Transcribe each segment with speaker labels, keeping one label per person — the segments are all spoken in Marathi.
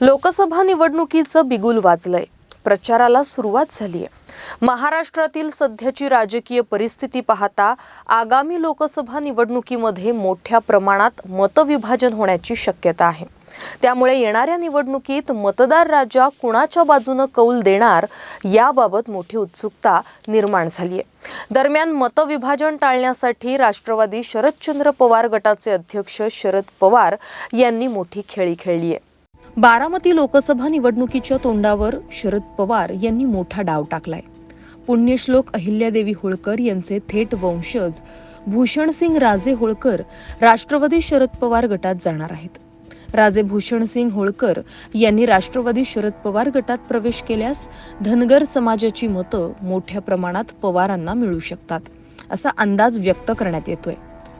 Speaker 1: लोकसभा निवडणुकीचं बिगुल वाजलंय. प्रचाराला सुरुवात झालीय. महाराष्ट्रातील सध्याची राजकीय परिस्थिती पाहता आगामी लोकसभा निवडणुकीमध्ये मोठ्या प्रमाणात मतविभाजन होण्याची शक्यता आहे. त्यामुळे येणाऱ्या निवडणुकीत मतदार राजा कुणाच्या बाजूनं कौल देणार याबाबत मोठी उत्सुकता निर्माण झाली आहे दरम्यान मतविभाजन टाळण्यासाठी राष्ट्रवादी शरदचंद्र पवार गटाचे अध्यक्ष शरद पवार यांनी मोठी खेळी खेळली आहे बारामती लोकसभा निवडणुकीच्या तोंडावर शरद पवार यांनी मोठा डाव टाकलाय. पुण्यश्लोक अहिल्यादेवी होळकर यांचे थेट वंशज भूषणसिंग राजे होळकर राष्ट्रवादी शरद पवार गटात जाणार आहेत. राजे भूषणसिंग होळकर यांनी राष्ट्रवादी शरद पवार गटात प्रवेश केल्यास धनगर समाजाची मतं मोठ्या प्रमाणात पवारांना मिळू शकतात असा अंदाज व्यक्त करण्यात येतोय.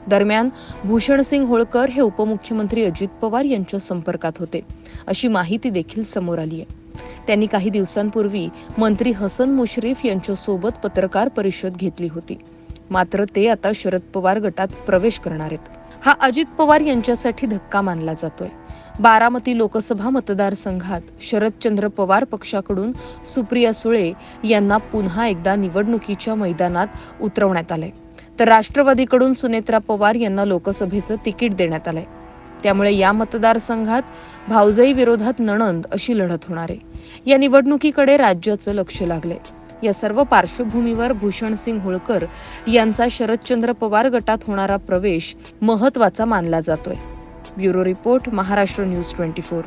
Speaker 1: दरम्यान भूषणसिंग होळकर हे उपमुख्यमंत्री अजित पवार यांच्या संपर्कात होते. अशी माहिती देखील समोर आली आहे. त्यांनी काही दिवसांपूर्वी मंत्री हसन मुश्रीफ यांच्यासोबत पत्रकार परिषद घेतली होती. मात्र ते आता शरद पवार गटात प्रवेश करणार आहेत. हा अजित पवार यांच्यासाठी धक्का मानला जातोय. बारामती लोकसभा मतदारसंघात शरदचंद्र पवार पक्षाकडून सुप्रिया सुळे यांना पुन्हा एकदा निवडणुकीच्या मैदानात उतरवण्यात आलंय. तर राष्ट्रवादीकडून सुनेत्रा पवार यांना लोकसभेचं तिकीट देण्यात आलंय. त्यामुळे या मतदारसंघात भावजाई विरोधात नणंद अशी लढत होणार आहे. या निवडणुकीकडे राज्याचं लक्ष लागले या सर्व पार्श्वभूमीवर भूषणसिंग होळकर यांचा शरदचंद्र पवार गटात होणारा प्रवेश महत्त्वाचा मानला जातोय. Bureau report Maharashtra news twenty four.